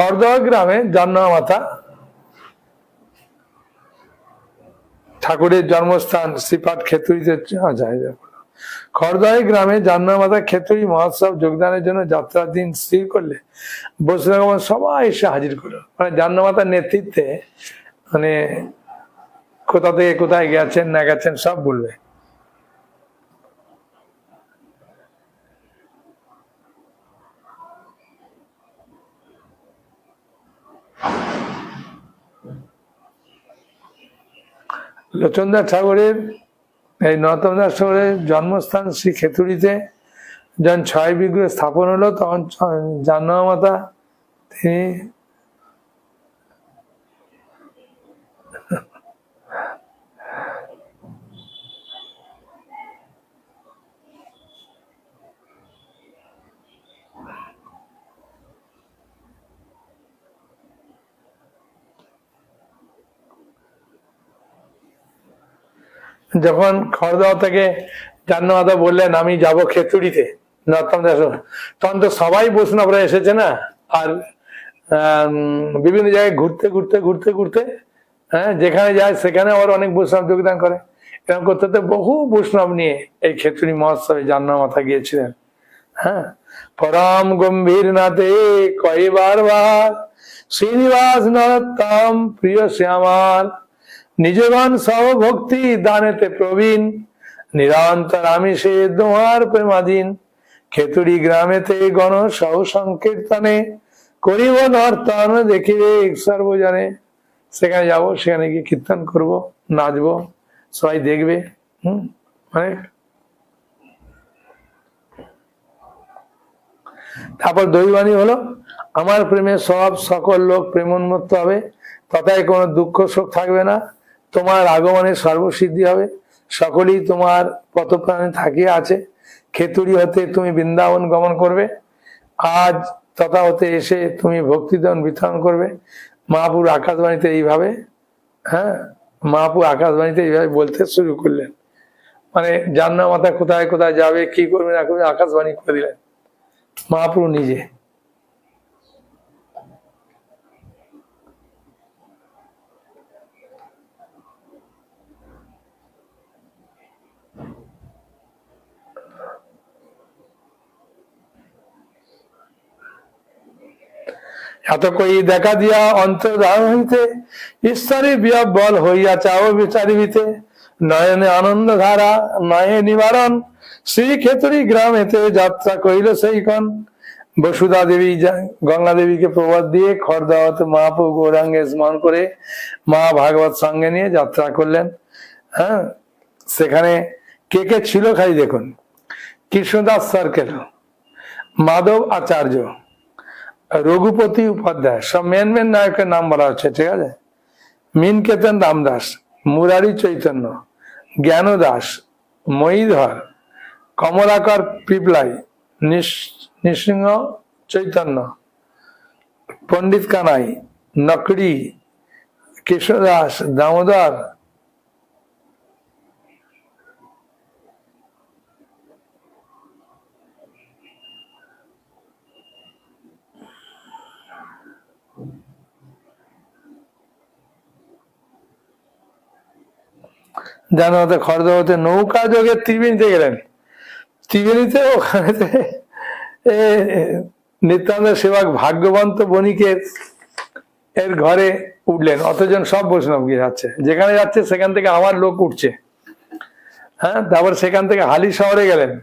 খড়দহ গ্রামে জন্মা মাতা ঠাকুরের জন্মস্থান শ্রীপাঠ ক্ষেত্রীতে যায় গ্রামে জন্মা মাতা ক্ষেত্রী মহোৎসব যোগদানের জন্য যাত্রার দিন স্থির করলে বসুরগণ সবাই এসে হাজির করল। মানে জন্মা মাতার নেতৃত্বে মানে কোথা থেকে কোথায় গেছেন, না গেছেন সব বলবে। লোচনদাস ঠাকুরের, এই নরোত্তম দাস ঠাকুরের জন্মস্থান শ্রী খেতুড়িতে যখন ছয় বিগ্রহ স্থাপন হলো, তখন জাহ্নমাতা তিনি যখন খড়দাও থেকে জান্নামাতা বললেন, আমি যাব খেতুড়িতে। নর্তম দাস, তখন তো সবাই বৈষ্ণবরা এসেছে না? আর বিভিন্ন জায়গায় ঘুরতে ঘুরতে ঘুরতে ঘুরতে হ্যাঁ যেখানে যায় সেখানে আবার অনেক বৈষ্ণব যোগদান করে। এরকম করতে বহু বৈষ্ণব নিয়ে এই খেতুড়ি মহোৎসবে জান্নামাতা গিয়েছিলেন। হ্যাঁ পরম গম্ভীর নাথে কয়বার বার শ্রীনিবাস নরোত্তম প্রিয় শ্যামার নিজগণ সব ভক্তি দানেতে প্রবীণ। নিরন্তর আমি সে দোহার প্রেমাধীন। খেতুড়ি গ্রামেতে গণ সহ সংকীর্তনে করিব নর্তন, দেখিবে সর্বজনে। সেখানে যাব, সেখানে গিয়ে কীর্তন করব, নাচবো, সবাই দেখবে, হম মানে তারপর দৈবাণী হলো, আমার প্রেমে সব সকল লোক প্রেমোন্মত্ত হবে, তথায় কোনো দুঃখ শোক থাকবে না। তোমার আগমনে সর্বসিদ্ধি হবে। সকলেই তোমার পথপ্রাণে থাকিয়ে আছে। খেতুড়ি হতে তুমি বৃন্দাবন গমন করবে। আজ তথা হতে এসে তুমি ভক্তিদান বিতরণ করবে। মহাপুর আকাশবাণীতে এইভাবে হ্যাঁ মহাপুর আকাশবাণীতে এইভাবে বলতে শুরু করলেন। মানে জান্না মাথা কোথায় কোথায় যাবে, কি করবে না করবে, আকাশবাণী করে দিলেন। মহাপুর নিজে। এত কই দেখা দিয়া অন্তর্ধান হইতে ঈশ্বরী বিয়া বল হইয়া চাও বিচারিবিতে নয়নে আনন্দ ধারা নয়ে নিবারণ শ্রী খেতুরি গ্রামেতে যাত্রা কইল সেইখন বসুধা দেবী গঙ্গা দেবীকে প্রবাদ দিয়ে খড়দাওয়াত মহাপ্রভু গৌরাঙ্গে স্মরণ করে মা ভাগবত সঙ্গে নিয়ে যাত্রা করলেন। হ্যাঁ সেখানে কে কে ছিল খালি দেখুন। কৃষ্ণদাস সার্কেল মাধব আচার্য। রঘুপতি উপাধ্যায়, সব মেন মেন নায়কের নাম বলা হচ্ছে, ঠিক আছে? মিনকেতন রামদাস, মুরারি চৈতন্য জ্ঞান দাস ময়ীধর কমলাকর পিপলাই নিস- নৃসিংহ চৈতন্য, পণ্ডিত কানাই, নকড়ি কৃষ্ণদাস দামোদর জানো হতে খড়দা হতে নৌকা যোগে ত্রিবেণীতে গেলেন। ত্রিবেণীতে ওখানে এ, নিত্যানন্দ সেবক ভাগ্যবন্ত বণিকের এর ঘরে উঠলেন। অতজন সব বৈষ্ণব গিয়ে যাচ্ছে। যেখানে যাচ্ছে সেখান থেকে আমার লোক উঠছে। হ্যাঁ তারপর সেখান থেকে হালি শহরে গেলেন।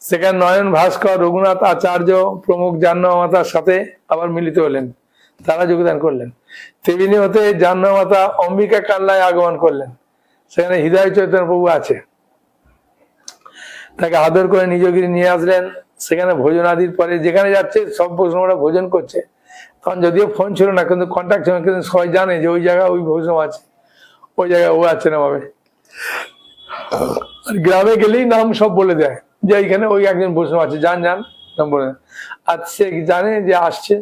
সেখানে নয়ন ভাস্কর রঘুনাথ আচার্য প্রমুখ জাহ্নমাতার সাথে আবার মিলিত হলেন। তারা যোগদান করলেন। ত্রিবেণী হতে জাহ্নমাতা অম্বিকা কাল্লায় আগমন করলেন। সেখানে হৃদয় চৈতন্য প্রভু আছে। তাকে আদর করে নিজগিরি নিয়ে আসলেন। সেখানে ভোজনাদির পরে যেখানে যাচ্ছে, সব বৈষ্ণবরা ভোজন করছে। তখন যদিও ফোন ছিল না, কিন্তু কন্ট্যাক্ট ছিল, কিন্তু সবাই জানে যে ওই জায়গায় ওই বৈষ্ণব আছে। ওই জায়গায় ও আছে না ভাবে গ্রামে গেলেই নাম সব বলে দেয় যে এইখানে ওই একজন বৈষ্ণব আছে। যান যান, নাম বলে আর সে জানে যে আসছে,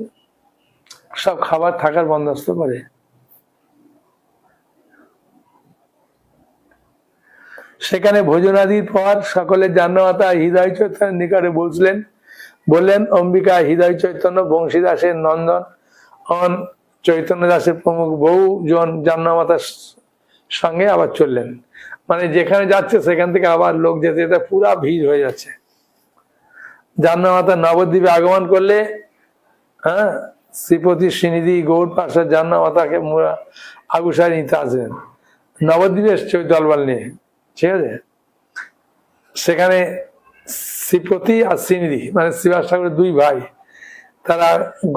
সব খাবার থাকার বন্দোবস্ত করে। সেখানে ভোজনাদির পর সকলের জান্নমাতা হৃদয় চৈতন্যের নিকটে বসলেন। বললেন, অম্বিকা, হৃদয় চৈতন্য বংশীদাসের নন্দন। অন চৈতন্য দাসের প্রমুখ বহু জন জান্নামাতার সঙ্গে আবার চললেন। মানে যেখানে যাচ্ছে, সেখান থেকে আবার লোক যেতে যেতে পুরা ভিড় হয়ে যাচ্ছে। জান্নামাতা নবদ্বীপে আগমন করলে হ্যাঁ শ্রীপতি শ্রীনিধি গৌর পাশার জান্নামাতাকে মোরা আগুসায় নিতে আসবেন নবদ্বীপে দলবল নিয়ে। ঠিক আছে? সেখানে শ্রীপতি আর শ্রীনিধি মানে শিবাস ঠাকুরের দুই ভাই, তারা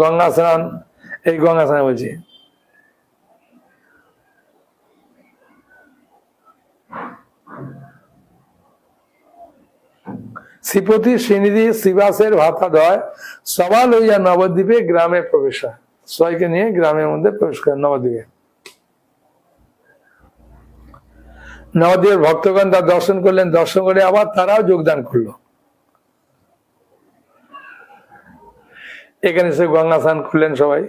গঙ্গা স্নান, এই গঙ্গা স্নান বলছি। শ্রীপতি, শ্রীনিধি শিবাসের ভাতাদয় সবাই লইয়া নবদ্বীপে গ্রামে প্রবেশ হয়। সবাইকে নিয়ে গ্রামের মধ্যে প্রবেশ করে নবদ্বীপে। নবদ্বীপের ভক্তগণ তার দর্শন করলেন, দর্শন করে আবার তারাও যোগদান করল। এখানে সে গঙ্গা স্নান করলেন সবাই।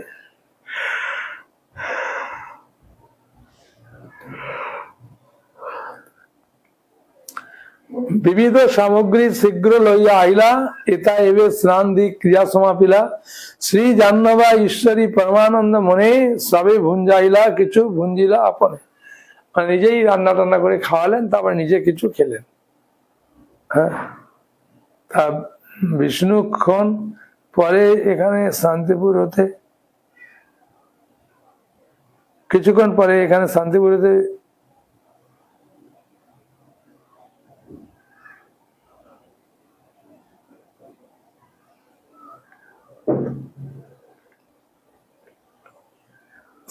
বিবিধ সামগ্রী শীঘ্র লইয়া আইলা এটা এবে স্নান দি ক্রিয়া সমাপিলা। শ্রী জাহ্নবা ঈশ্বরী পরমানন্দ মনে সবে ভুঞ্জাইলা, কিছু ভুঞ্জিলা আপনে। মানে নিজেই রান্না টান্না করে খাওয়ালেন, তারপর নিজে কিছু খেলেন। হ্যাঁ? তা বিষ্ণুক্ষণ পরে এখানে শান্তিপুর হতে, কিছুক্ষণ পরে এখানে শান্তিপুর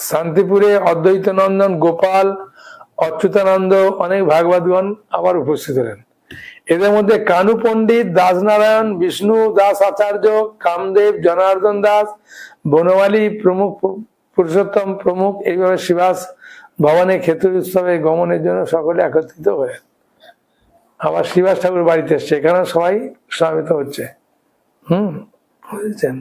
শান্তিপুরে অদ্বৈত নন্দন গোপাল, অচ্যুতানন্দ, অনেক ভাগবতগণ আবার উপস্থিত হলেন। এদের মধ্যে কানু পণ্ডিত দাস নারায়ণ বিষ্ণু দাস আচার্য, কামদেব, জনার্দন দাস, বনমালী প্রমুখ, পুরুষোত্তম প্রমুখ, এইভাবে শিবাস ভবনে ক্ষেত্র উৎসবে গমনের জন্য সকলে একত্রিত হয়ে আবার শিবাস ঠাকুর বাড়িতে এসছে। এখানে সবাই সমাবেত হচ্ছে। হুম, বুঝেছেন?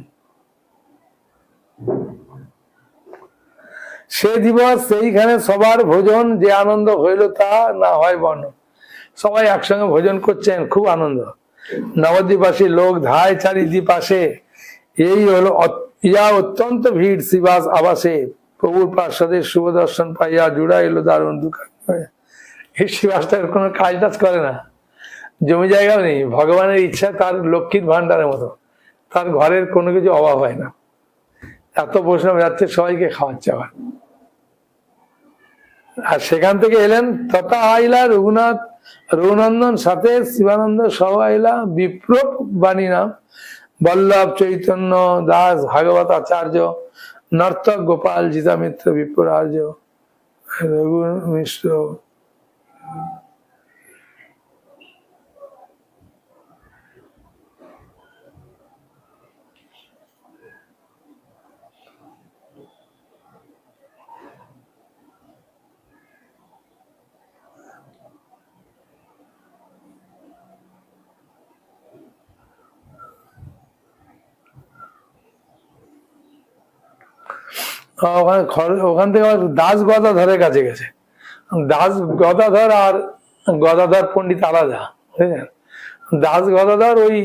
সে দিবস, সেইখানে সবার ভোজন যে আনন্দ হইল তা না হয় বর্ণ। সবাই একসঙ্গে ভোজন করছেন, খুব আনন্দ। নবদ্বীপাসী লোক ধায় চারিদ্বীপ আসে এই হলো ইয়া অত্যন্ত ভিড় শিবাস আবাসে। প্রভুর পার্শ্বদের শুভ দর্শন পাইয়া জুড়া এলো দারুণ দুঃখ এই শিবাসটার কোনো কাজ টাজ করে না। জমি জায়গা নেই। ভগবানের ইচ্ছা তার লক্ষ্মীর ভান্ডারের মতো। তার ঘরের কোনো কিছু অভাব হয় না। এত বৈষ্ণব যাচ্ছে সবাইকে খাওয়াচ্ছে আবার আর সেখান থেকে এলেন তথা আইলা, রঘুনাথ, রঘুনন্দন সাথে শিবানন্দ সহ আইলা বিপ্র বাণী নাম, বল্লভ চৈতন্য দাস, ভাগবত আচার্য, নর্তক গোপাল, জিতামিত্র বিপ্রার্য রঘু মিশ্র ওখানে ওখান থেকে দাস গদাধরের কাছে গেছে। দাস গদাধর আর গদাধর পণ্ডিত আলাদা, বুঝলেন? দাস গদাধর ওই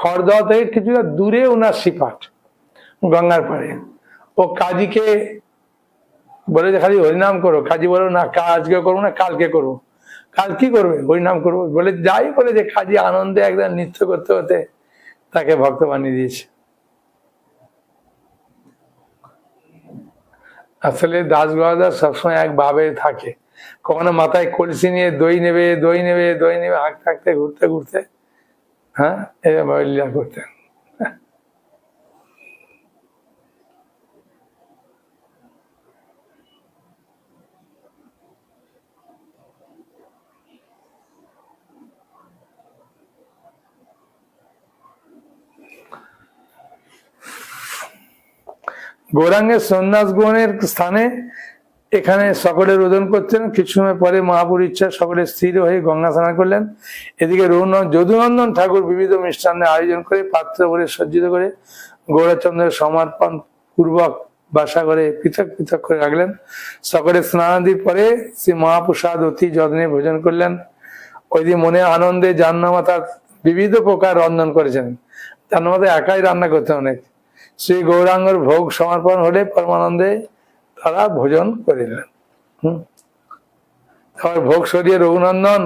খড়দহ থেকে কিছুটা দূরে ওনার সিপাট গঙ্গার পাড়ে। ও কাজীকে বলে যে, খালি হরিনাম করো। কাজী বলো, না আজকে করব না, কালকে করব। কাল কি করবে? হরিনাম করব। বলে, যাই বলে যে, কাজী আনন্দে একদম নৃত্য করতে করতে তাকে ভক্ত বানিয়ে দিয়েছে। আসলে দাস গদাধর সবসময় এক ভাবে থাকে। কখনো মাথায় কলসি নিয়ে দই নেবে দই নেবে দই নেবে হাঁকতে হাঁকতে ঘুরতে ঘুরতে হ্যাঁ? এরকম করতেন। গৌরাঙ্গের সন্ন্যাস গ্রহণের স্থানে এখানে সকলে রোদন করছেন। কিছু সময় পরে মহাপুর ইচ্ছা সকলে স্থির হয়ে গঙ্গা স্নান করলেন। এদিকে রঘুনন্দন যদুনন্দন ঠাকুর বিবিধ মিষ্টান্নের আয়োজন করে পাত্র ভরে সজ্জিত করে গৌরচন্দ্রের সমর্পণ পূর্বক বাসা করে পৃথক পৃথক করে রাখলেন। সকলে স্নানাদির পরে শ্রী মহাপ্রসাদ অতি যত্নে ভোজন করলেন। ওই দিন মনে আনন্দে জান্নামাতা বিবিধ প্রকার রন্ধন করেছেন। জান্নামাতা একাই রান্না করতে অনেক। শ্রী গৌরাঙ্গর ভোগ সমর্পণ হলে পরমানন্দে তারা ভোজন করিলেন। হুম। ভোগ সরিয়ে রঘুনন্দন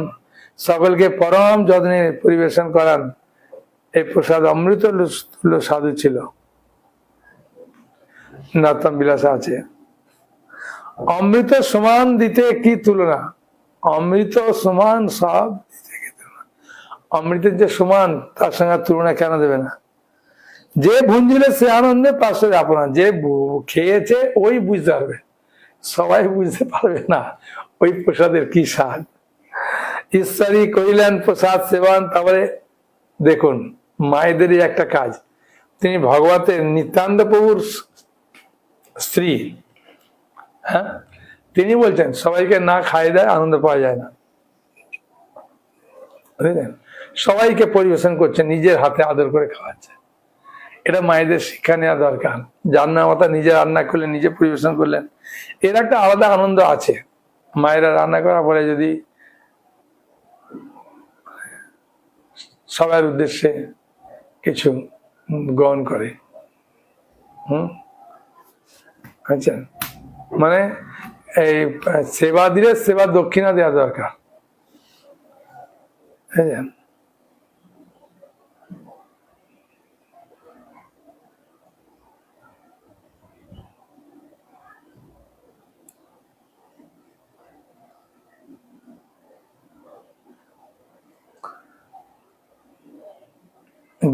সকলকে পরম যত্নে পরিবেশন করান। এই প্রসাদ অমৃত সাধু ছিল। নর্তম বিলাস আছে। অমৃত সমান দিতে কি তুলনা? অমৃত সমান সব দিতে অমৃতের যে সমান, তার সঙ্গে তুলনা কেন দেবে না? যে ভুঞ্জিলে সে আনন্দে পাশে আপনার যে খেয়েছে ওই বুঝতে পারবে। সবাই বুঝতে পারবে না ওই প্রসাদের কি স্বাদ। ঈশ্বরী কইলেন প্রসাদ সেবান। তারপরে দেখুন, মায়েদেরই একটা কাজ। তিনি ভগবতের নিত্যান্ত প্রভুর স্ত্রী। হ্যাঁ? তিনি বলছেন, সবাইকে না খাই দেয়, আনন্দ পাওয়া যায় না। বুঝলেন? সবাইকে পরিবেশন করছে, নিজের হাতে আদর করে খাওয়াচ্ছে। এটা মায়েদের শিক্ষা নেওয়া দরকার। জান্না মাতা নিজে রান্না করলেন, নিজে পরিবেশন করলেন। এর একটা আলাদা আনন্দ আছে। মায়েরা রান্না করার পরে যদি সবার উদ্দেশ্যে কিছু গ্রহণ করে। হুম? আচ্ছা। মানে এই সেবা দিলে সেবা দক্ষিণা দেওয়া দরকার। বুঝলেন?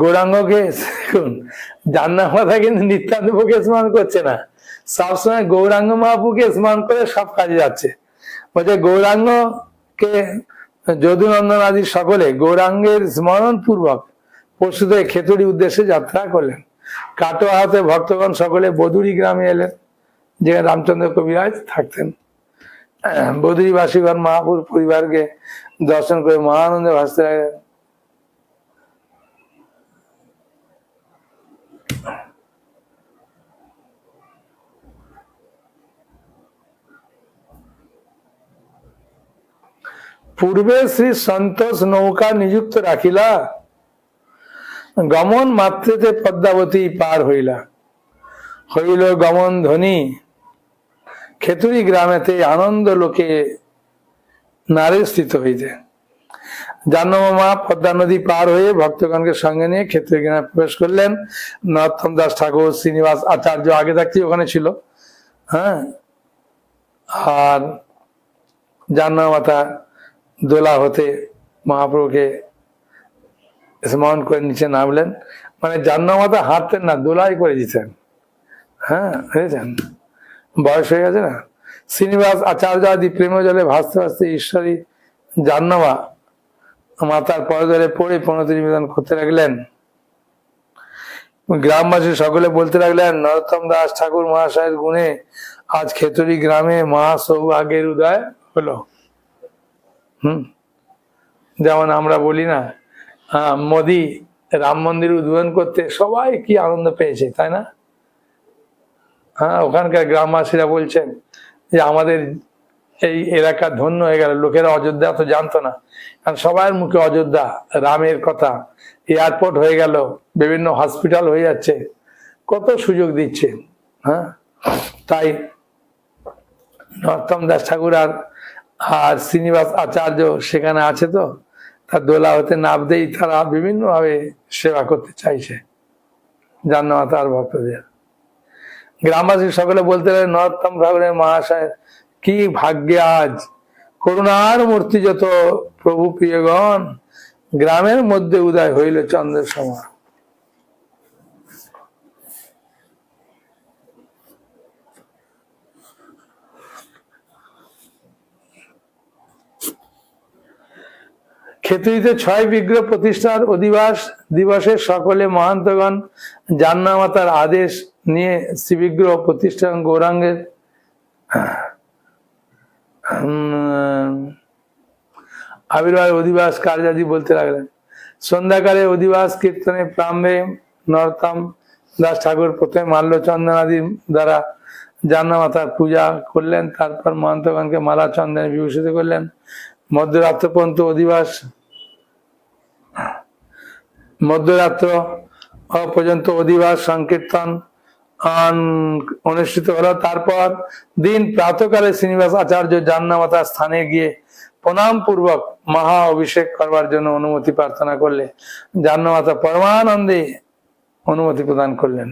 গৌরাঙ্গকে দেখুন জান্না মাথা কিন্তু নিত্যান্ত বুকে স্নান করছে না। সবসময় গৌরাঙ্গ মহাপুকে স্নান করে সব কাজে যাচ্ছে। বলছে গৌরাঙ্গকে যদুনন্দন আদি সকলে গৌরাঙ্গের স্মরণ পূর্বক পশুতে খেতুড়ি উদ্দেশ্যে যাত্রা করলেন। কাটো হাতে ভক্তগণ সকলে বদুরি গ্রামে এলেন, যেখানে রামচন্দ্র কবিরাজ থাকতেন। বদুরি বাসীগণ মহাপুর পরিবারকে দর্শন করে মহানন্দে ভাসতে লাগলেন। পূর্বে শ্রী সন্তোষ নৌকা নিযুক্ত রাখিলা, গমন মাত্রেতে পদ্মাবতী পার হইলা। হইল গমন ধ্বনি। খেতুরি গ্রামেতে আনন্দ লোকে নারী স্থিত হইতে। জাহ্নমা পদ্মা নদী পার হয়ে ভক্তগণকে সঙ্গে নিয়ে ক্ষেত্রে গ্রামে প্রবেশ করলেন। নরোত্তম দাস ঠাকুর, শ্রীনিবাস আচার্য আগে থাকতেই ওখানে ছিল। হ্যাঁ? আর জাহ্নমাতা দোলা হতে মহাপ্রভুকে স্মরণ করে নিচে নামলেন। মানে জাহ্নমাতা হাঁটতেন না, দোলাই করে দিতেন। হ্যাঁ বুঝেছেন? বয়স হয়ে গেছে না? শ্রীনিবাস আচার্য আদি প্রেম জলে ভাসতে ভাসতে ঈশ্বরী জাহ্নমা মাতার পরদরে পড়ে প্রণতি নিবেদন করতে লাগলেন। গ্রামবাসী সকলে বলতে লাগলেন, নরোত্তম দাস ঠাকুর মহাশয়ের গুণে আজ খেতুরি গ্রামে মহা সৌভাগ্যের উদয় হলো। হুম? যেমন আমরা বলি না মোদি রাম মন্দির উদ্বোধন করতে সবাই কি আনন্দ পেয়েছে, তাই না? হ্যাঁ ওখানকার গ্রামবাসীরা বলছেন যে আমাদের এই এলাকা ধন্য হয়ে গেল, লোকেরা অযোধ্যা তো জানতো না। কারণ সবার মুখে অযোধ্যা, রামের কথা, এয়ারপোর্ট হয়ে গেল, বিভিন্ন হসপিটাল হয়ে যাচ্ছে, কত সুযোগ দিচ্ছে হ্যাঁ? তাই নরোত্তম দাস ঠাকুর আর আর শ্রীনিবাস আচার্য সেখানে আছে তো? তার দোলা হতে নামতেই তারা বিভিন্নভাবে সেবা করতে চাইছে। জান্নাত তার ভক্তদের। গ্রামবাসী সকলে বলতে লাগলেন নরোত্তম ঠাকুরের মহাশয়, কি ভাগ্যে আজ? করুণার মূর্তি যত প্রভু প্রিয়গণ, গ্রামের মধ্যে উদয় হইল চন্দ্রের সময় খেতুরিতে ছয় বিগ্রহ প্রতিষ্ঠার অধিবাস দিবসে সকলে মহান্তগণ, জান্নামাতার আদেশ নিয়ে শ্রীবিগ্রহ প্রতিষ্ঠান গৌরাঙ্গের আবির্ভাব অধিবাস কার্যাদি বলতে লাগলেন। সন্ধ্যাকালে অধিবাস কীর্তনে প্রাম্বে নরতম দাস ঠাকুর প্রথমে মাল্যচন্দন আদি দ্বারা জান্নামাতার পূজা করলেন, তারপর মহন্তগণকে মালা চন্দনে বিভূষিত করলেন। মধ্যরাত্র পর্যন্ত অধিবাস মধ্যরাত্র পর্যন্ত অধিবাস, সংকীর্তন অনুষ্ঠিত হলো। তারপর দিন প্রাতকালে শ্রীনিবাস আচার্য জান্নামাতার স্থানে গিয়ে প্রণাম পূর্বক মহা অভিষেক করবার জন্য অনুমতি প্রার্থনা করলে জান্নামাতা পরমানন্দে অনুমতি প্রদান করলেন।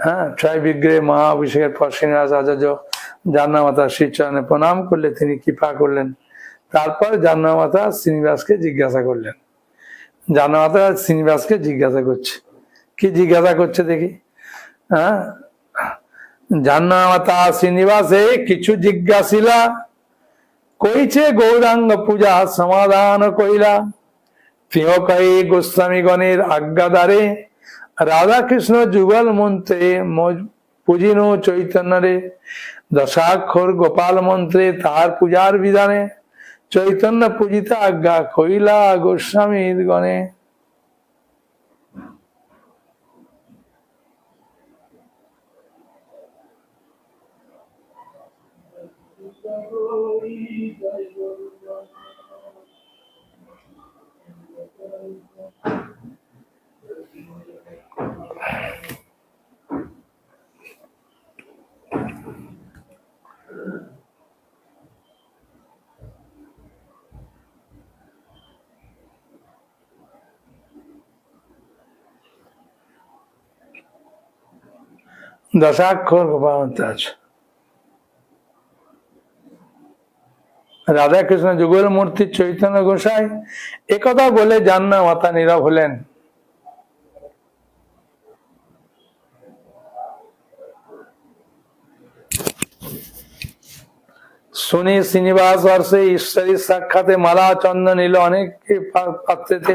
হ্যাঁ ছয় বিগ্রহে মহা অভিষেকের পর শ্রীনিবাস আচার্য জান্নামাতা শ্রীচরণে প্রণাম করলে তিনি কৃপা করলেন। তারপর জান্নামাতা শ্রীনিবাসকে জিজ্ঞাসা করলেন। জান্নামাতা শ্রীনিবাসকে জিজ্ঞাসা করছে। কি জিজ্ঞাসা করছে দেখি? হ্যাঁ? জান্নামাতা শ্রীনিবাসে কিছু জিজ্ঞাসিলা, কইছে গৌরাঙ্গ পূজা সমাধান কইলা। তিহ কই গোস্বামীগণের আজ্ঞাদারে রাধাকৃষ্ণ যুগল মন্ত্রে মজ- চৈতন্য রে দশাক্ষর গোপাল মন্ত্রে তার পূজার বিধানে চৈতন্য পূজিতা আজ্ঞা কইলা গোস্বামীর গণে। Thank গোপাল মন্ত্র আছে। রাধাকৃষ্ণ যুগল মূর্তি চৈতন্য গোসাই একথা বলে জান্না মাতা নীরব হলেন। শুনি শ্রীনিবাস বর্ষে ঈশ্বরী সাক্ষাতে মালা চন্দন এলো অনেক পাত্রেতে।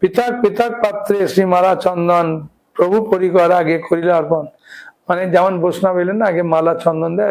পৃথক পৃথক পাত্রে শ্রী মালা চন্দন প্রভু পরিকর আগে করিলে অর্পণ মানে যেমন বৈষ্ণব এলেন না আগে মালা চন্দন দেয়